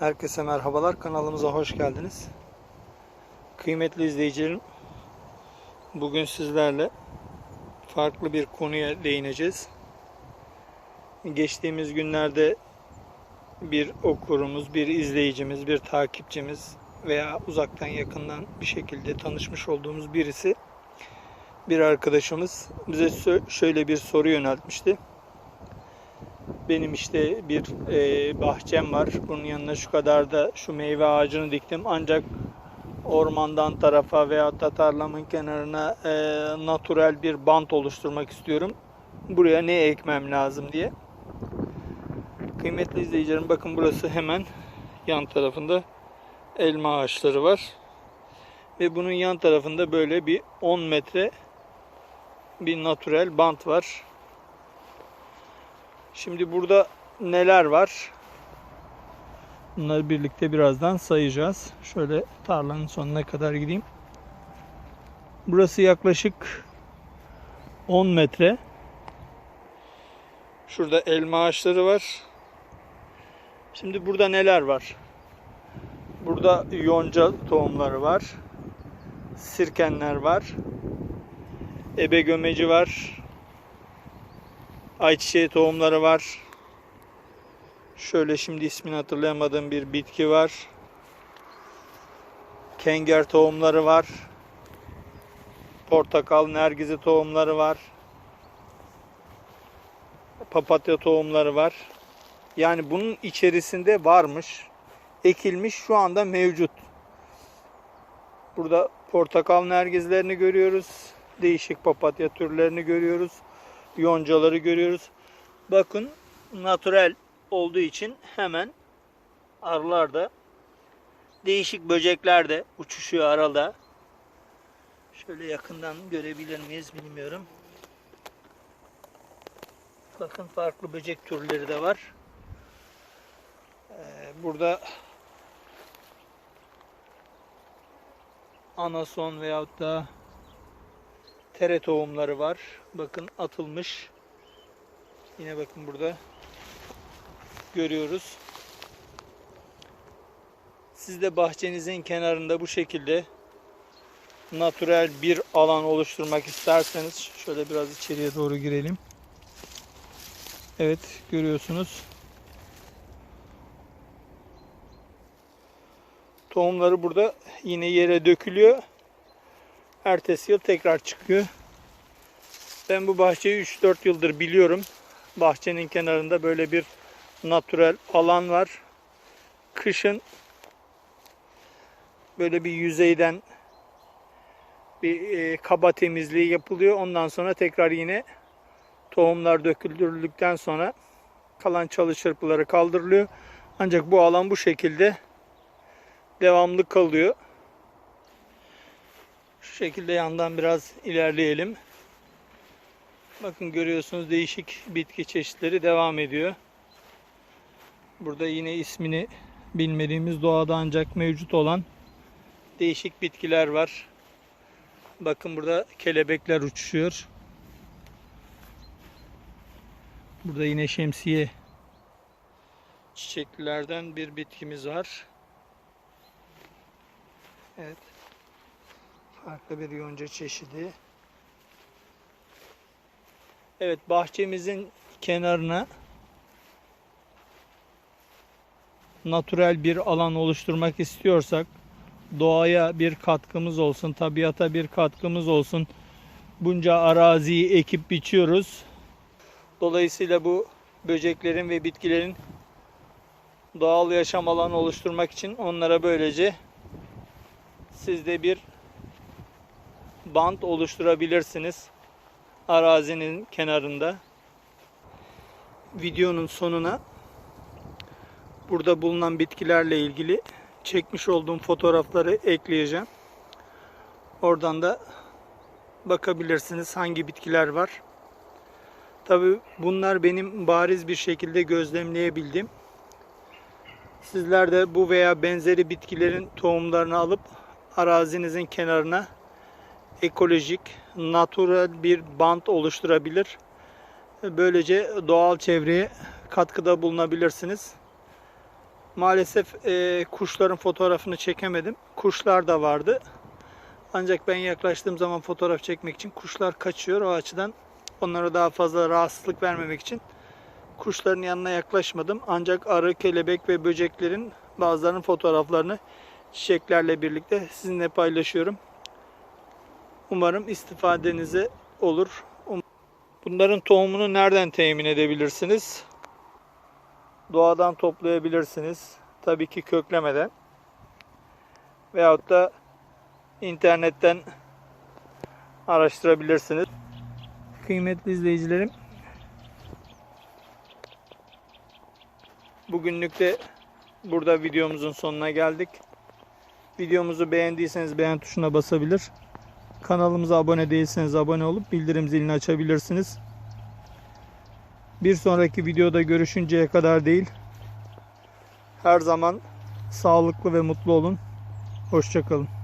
Herkese merhabalar. Kanalımıza hoş geldiniz. Kıymetli izleyicilerim, bugün sizlerle farklı bir konuya değineceğiz. Geçtiğimiz günlerde bir okurumuz, bir izleyicimiz, bir takipçimiz veya uzaktan yakından bir şekilde tanışmış olduğumuz birisi, bir arkadaşımız bize şöyle bir soru yöneltmişti benim işte bir e, bahçem var. Bunun yanına şu kadar da şu meyve ağacını diktim. Ancak ormandan tarafa veya da tarlamın kenarına e, natürel bir bant oluşturmak istiyorum. Buraya ne ekmem lazım diye. Kıymetli izleyicilerim bakın burası hemen yan tarafında elma ağaçları var. Ve bunun yan tarafında böyle bir 10 metre bir natürel bant var. Şimdi burada neler var? Bunları birlikte birazdan sayacağız. Şöyle tarlanın sonuna kadar gideyim. Burası yaklaşık 10 metre. Şurada elma ağaçları var. Şimdi burada neler var? Burada yonca tohumları var. Sirkenler var. Ebe gömeci var. Ayçiçeği tohumları var. Şöyle şimdi ismini hatırlayamadığım bir bitki var. Kenger tohumları var. Portakal, nergizi tohumları var. Papatya tohumları var. Yani bunun içerisinde varmış. Ekilmiş şu anda mevcut. Burada portakal nergizlerini görüyoruz. Değişik papatya türlerini görüyoruz yoncaları görüyoruz. Bakın natürel olduğu için hemen arılar da değişik böcekler de uçuşuyor arada. Şöyle yakından görebilir miyiz bilmiyorum. Bakın farklı böcek türleri de var. Ee, burada anason veyahut da tere tohumları var. Bakın atılmış. Yine bakın burada görüyoruz. Siz de bahçenizin kenarında bu şekilde natürel bir alan oluşturmak isterseniz şöyle biraz içeriye doğru girelim. Evet görüyorsunuz. Tohumları burada yine yere dökülüyor. Ertesi yıl tekrar çıkıyor. Ben bu bahçeyi 3-4 yıldır biliyorum. Bahçenin kenarında böyle bir natürel alan var. Kışın böyle bir yüzeyden bir e, kaba temizliği yapılıyor. Ondan sonra tekrar yine tohumlar döküldürüldükten sonra kalan çalı çırpıları kaldırılıyor. Ancak bu alan bu şekilde devamlı kalıyor. Şu şekilde yandan biraz ilerleyelim. Bakın görüyorsunuz değişik bitki çeşitleri devam ediyor. Burada yine ismini bilmediğimiz doğada ancak mevcut olan değişik bitkiler var. Bakın burada kelebekler uçuşuyor. Burada yine şemsiye çiçeklilerden bir bitkimiz var. Evet. Farklı bir yonca çeşidi. Evet bahçemizin kenarına natürel bir alan oluşturmak istiyorsak doğaya bir katkımız olsun, tabiata bir katkımız olsun. Bunca araziyi ekip biçiyoruz. Dolayısıyla bu böceklerin ve bitkilerin doğal yaşam alanı oluşturmak için onlara böylece siz de bir bant oluşturabilirsiniz arazinin kenarında. Videonun sonuna burada bulunan bitkilerle ilgili çekmiş olduğum fotoğrafları ekleyeceğim. Oradan da bakabilirsiniz hangi bitkiler var. Tabi bunlar benim bariz bir şekilde gözlemleyebildim. Sizler de bu veya benzeri bitkilerin tohumlarını alıp arazinizin kenarına ekolojik, natural bir bant oluşturabilir. Böylece doğal çevreye katkıda bulunabilirsiniz. Maalesef e, kuşların fotoğrafını çekemedim. Kuşlar da vardı. Ancak ben yaklaştığım zaman fotoğraf çekmek için kuşlar kaçıyor. O açıdan onlara daha fazla rahatsızlık vermemek için kuşların yanına yaklaşmadım. Ancak arı, kelebek ve böceklerin bazılarının fotoğraflarını çiçeklerle birlikte sizinle paylaşıyorum. Umarım istifadenize olur. Um- Bunların tohumunu nereden temin edebilirsiniz? Doğadan toplayabilirsiniz. Tabii ki köklemeden. Veyahut da internetten araştırabilirsiniz. Kıymetli izleyicilerim, bugünlük de burada videomuzun sonuna geldik. Videomuzu beğendiyseniz beğen tuşuna basabilir. Kanalımıza abone değilseniz abone olup bildirim zilini açabilirsiniz. Bir sonraki videoda görüşünceye kadar değil. Her zaman sağlıklı ve mutlu olun. Hoşçakalın.